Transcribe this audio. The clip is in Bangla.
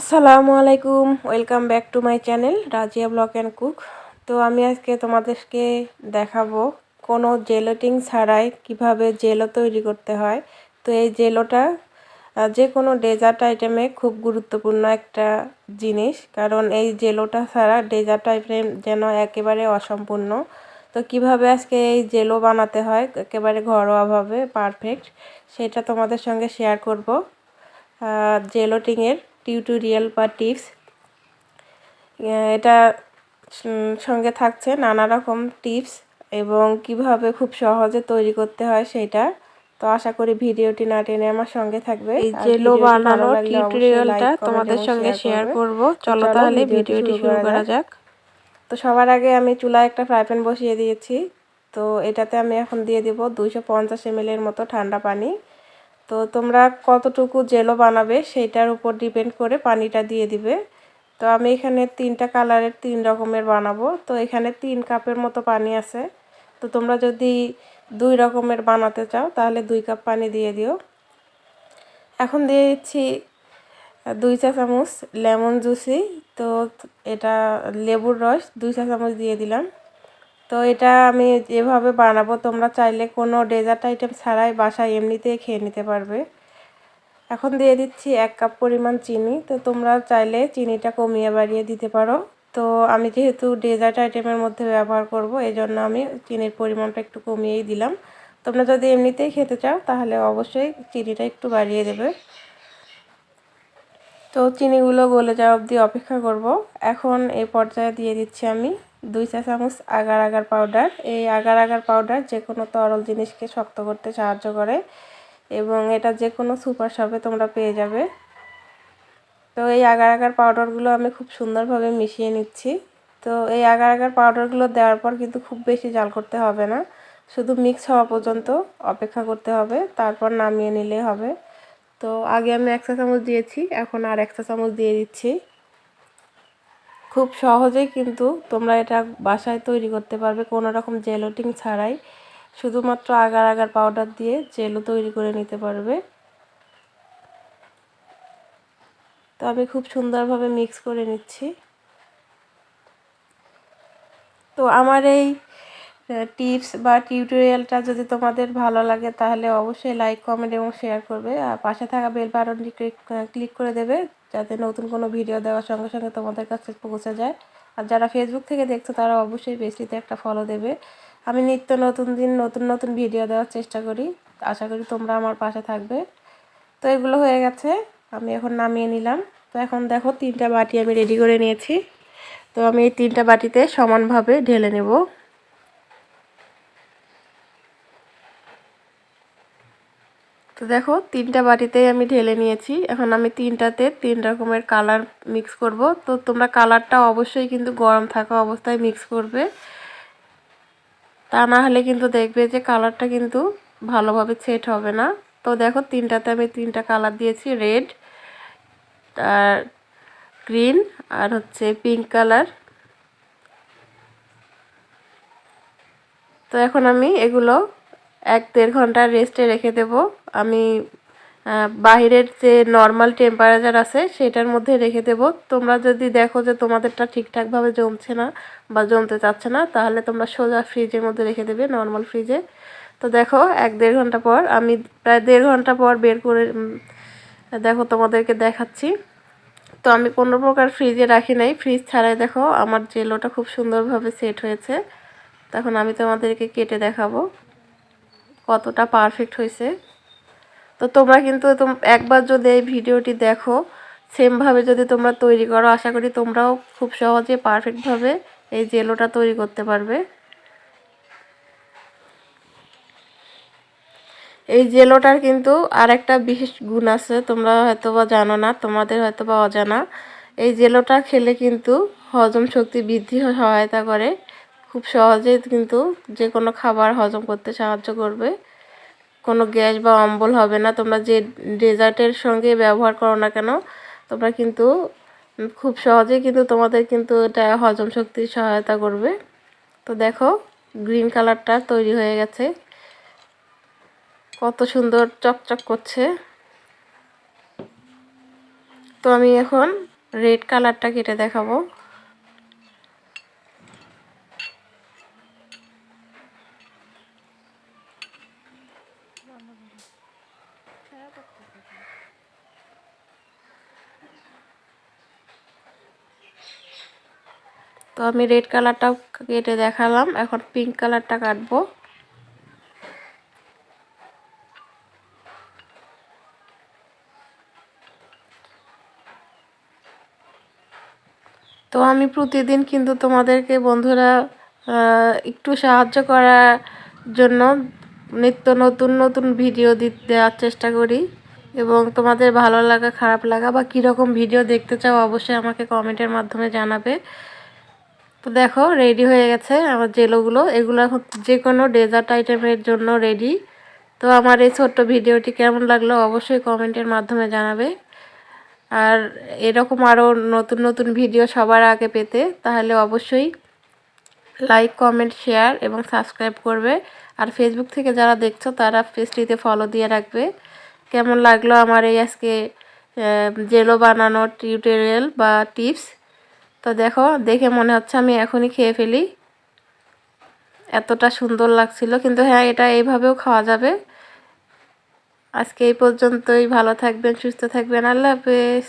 আসসালামু আলাইকুম, welcome back to my channel Razia blog and cook. তো আমি আজকে তোমাদেরকে দেখাবো কোনো জেলোটিং ছাড়াই কীভাবে জেলো তৈরি করতে হয়। তো এই জেলোটা যে কোনো ডেজার্ট আইটেমে খুব গুরুত্বপূর্ণ একটা জিনিস, কারণ এই জেলোটা ছাড়া ডেজার্ট আইটেম যেন একেবারে অসম্পূর্ণ। তো কীভাবে আজকে এই জেলো বানাতে হয়, একেবারে ঘরোয়াভাবে, পারফেক্ট, সেটা তোমাদের সঙ্গে শেয়ার করব। জেলোটিংয়ের টিউটোরিয়াল বা টিপস এটা সঙ্গে থাকছে নানা রকম টিপস এবং কীভাবে খুব সহজে তৈরি করতে হয় সেটা। তো আশা করি ভিডিওটি না টেনে আমার সঙ্গে থাকবে। এই জেলো ভিডিওটি বানানোর টিউটোরিয়ালটা তোমাদের সঙ্গে শেয়ার করবে। চলো তাহলে ভিডিওটি শুরু করা যাক। তো সবার আগে আমি চুলায় একটা ফ্রাই প্যান বসিয়ে দিয়েছি। তো এটাতে আমি এখন দিয়ে দিব দুইশো পঞ্চাশ এর মতো ঠান্ডা পানি। তো তোমরা কতটুকু জেলো বানাবে সেইটার উপর ডিপেন্ড করে পানিটা দিয়ে দিবে। তো আমি এখানে তিনটা কালারের তিন রকমের বানাবো। তো এখানে তিন কাপের মতো পানি আছে। তো তোমরা যদি দুই রকমের বানাতে চাও, তাহলে দুই কাপ পানি দিয়ে দিও। এখন দিয়ে দিচ্ছি দুই চা চামচ লেমন জুসি। তো এটা লেবুর রস, দুই চা চামচ দিয়ে দিলাম। তো এটা আমি যেভাবে বানাবো, তোমরা চাইলে কোনো ডেজার্ট আইটেম ছাড়াই বাসায় এমনিতেই খেয়ে নিতে পারবে। এখন দিয়ে দিচ্ছি এক কাপ পরিমাণ চিনি। তো তোমরা চাইলে চিনিটা কমিয়ে বাড়িয়ে দিতে পারো। তো আমি যেহেতু ডেজার্ট আইটেমের মধ্যে ব্যবহার করব এই জন্য আমি চিনির পরিমাণটা একটু কমিয়েই দিলাম। তোমরা যদি এমনিতেই খেতে চাও, তাহলে অবশ্যই চিনিটা একটু বাড়িয়ে দেবে। তো চিনিগুলো গলে যাওয়া অবধি অপেক্ষা করব। এখন এই পর্যায়ে দিয়ে দিচ্ছি আমি দুই চা চামচ আগার আগার পাউডার এই আগার আগার পাউডার যে কোনো তরল জিনিসকে শক্ত করতে সাহায্য করে এবং এটা যে কোনো সুপার শপে তোমরা পেয়ে যাবে। তো এই আগার আগার পাউডারগুলো আমি খুব সুন্দরভাবে মিশিয়ে নিচ্ছি। তো এই আগার আগার পাউডারগুলো দেওয়ার পর কিন্তু খুব বেশি জাল করতে হবে না। শুধু মিক্স হওয়া পর্যন্ত অপেক্ষা করতে হবে, তারপর নামিয়ে নিলে হবে। তো আগে আমি এক চা চামচ দিয়েছি, এখন আর এক চা চামচ দিয়ে দিচ্ছি। খুব সহজেই কিন্তু তোমরা এটা বাসায় তৈরি করতে পারবে কোনো রকম জেলোটিং ছাড়াই। শুধুমাত্র আগার আগার পাউডার দিয়ে জেলো তৈরি করে নিতে পারবে। তো আমি খুব সুন্দরভাবে মিক্স করে নিচ্ছি। তো আমার এই টিপস বা টিউটোরিয়ালটা যদি তোমাদের ভালো লাগে তাহলে অবশ্যই লাইক কমেন্ট এবং শেয়ার করবে। আর পাশে থাকা বেল বাটনটি ক্লিক করে দেবে। যাতে নতুন কোনো ভিডিও দেওয়ার সঙ্গে সঙ্গে তোমাদের কাছে পৌঁছে যায়। আর যারা ফেসবুক থেকে দেখছ, তারা অবশ্যই পেজটিতে একটা ফলো দেবে। আমি নিত্য নতুন দিন, নতুন নতুন ভিডিও দেওয়ার চেষ্টা করি। আশা করি তোমরা আমার পাশে থাকবে। তো এগুলো হয়ে গেছে, আমি এখন নামিয়ে নিলাম। তো এখন দেখো, তিনটা বাটি আমি রেডি করে নিয়েছি। তো আমি এই তিনটা বাটিতে সমানভাবে ঢেলে নেব। তো দেখো, তিনটা বাটিতেই আমি ঢেলে নিয়েছি। এখন আমি তিনটাতে তিন রকমের কালার মিক্স করব। তো তোমরা কালারটা অবশ্যই কিন্তু গরম থাকা অবস্থায় মিক্স করবে। তা না হলে কিন্তু দেখবে যে কালারটা কিন্তু ভালোভাবে সেট হবে না। তো দেখো, তিনটাতে আমি তিনটা কালার দিয়েছি, রেড আর গ্রিন আর হচ্ছে পিঙ্ক কালার। তো এখন আমি এগুলো এক দেড় ঘণ্টা রেস্টে রেখে দেব। আমি বাহিরের যে নর্মাল টেম্পারেচার আছে সেটার মধ্যে রেখে দেব। তোমরা যদি দেখো যে তোমাদেরটা ঠিকঠাকভাবে জমছে না বা জমতে চাচ্ছে না, তাহলে তোমরা সোজা ফ্রিজের মধ্যে রেখে দেবে নর্মাল ফ্রিজে তো দেখো, এক দেড় ঘণ্টা পর আমি প্রায় দেড় ঘণ্টা পর বের করে দেখো তোমাদেরকে দেখাচ্ছি। তো আমি কোনো প্রকার ফ্রিজে রাখি নাই। ফ্রিজ ছাড়াই দেখো আমার জেলোটা খুব সুন্দরভাবে সেট হয়েছে। তখন আমি তোমাদেরকে কেটে দেখাবো। কতটা পারফেক্ট হয়েছে। তো তোমরা কিন্তু একবার যদি এই ভিডিওটি দেখো সেমভাবে যদি তোমরা তৈরি করো, আশা করি তোমরাও খুব সহজে পারফেক্টভাবে এই জেলোটা তৈরি করতে পারবে। এই জেলোটার কিন্তু আর একটা বিশেষ গুণ আছে, তোমরা হয়তো বা জানো না, তোমাদের হয়তো বা অজানা। এই জেলোটা খেলে কিন্তু হজম শক্তি বৃদ্ধি সহায়তা করে। খুব সহজেই কিন্তু যে কোনো খাবার হজম করতে সাহায্য করবে। কোনো গ্যাস বা অম্বল হবে না। তোমরা যে ডেজার্টের সঙ্গে ব্যবহার করো না কেন, তোমরা কিন্তু খুব সহজেই কিন্তু তোমাদের কিন্তু এটা হজম শক্তির সহায়তা করবে। তো দেখো, গ্রিন কালারটা তৈরি হয়ে গেছে। কত সুন্দর চকচক করছে। তো আমি এখন রেড কালারটা কেটে দেখাবো। তো আমি রেড কালারটাও কেটে দেখালাম। এখন পিঙ্ক কালারটা কাটবো। তো আমি প্রতিদিন কিন্তু তোমাদেরকে বন্ধুরা একটু সাহায্য করার জন্য নিত্য নতুন নতুন ভিডিও দেওয়ার চেষ্টা করি। এবং তোমাদের ভালো লাগা, খারাপ লাগা বা কীরকম ভিডিও দেখতে চাও অবশ্যই আমাকে কমেন্টের মাধ্যমে জানাবে। তো দেখো রেডি হয়ে গেছে আমার জেলোগুলো। এগুলো এখন যে কোনো ডেজার্ট আইটেমের জন্য রেডি তো আমার এই ছোট্ট ভিডিওটি কেমন লাগল অবশ্যই কমেন্টের মাধ্যমে জানাবে। আর এরকম আরও নতুন নতুন ভিডিও সবার আগে পেতে, তাহলে অবশ্যই লাইক কমেন্ট শেয়ার এবং সাবস্ক্রাইব করবে। আর ফেসবুক থেকে যারা দেখছ, তারা পেজটিতে ফলো দিয়ে রাখবে। কেমন লাগল আমার এই আজকে জেলো বানানোর টিউটোরিয়াল বা টিপস তো দেখো, দেখে মনে হচ্ছে আমি এখনই খেয়ে ফেলি। এতটা সুন্দর লাগছিল, কিন্তু হ্যাঁ এটা এইভাবেও খাওয়া যাবে। আজকে এই পর্যন্তই, ভালো থাকবেন, সুস্থ থাকবেন, আল্লাহ হাফেজ।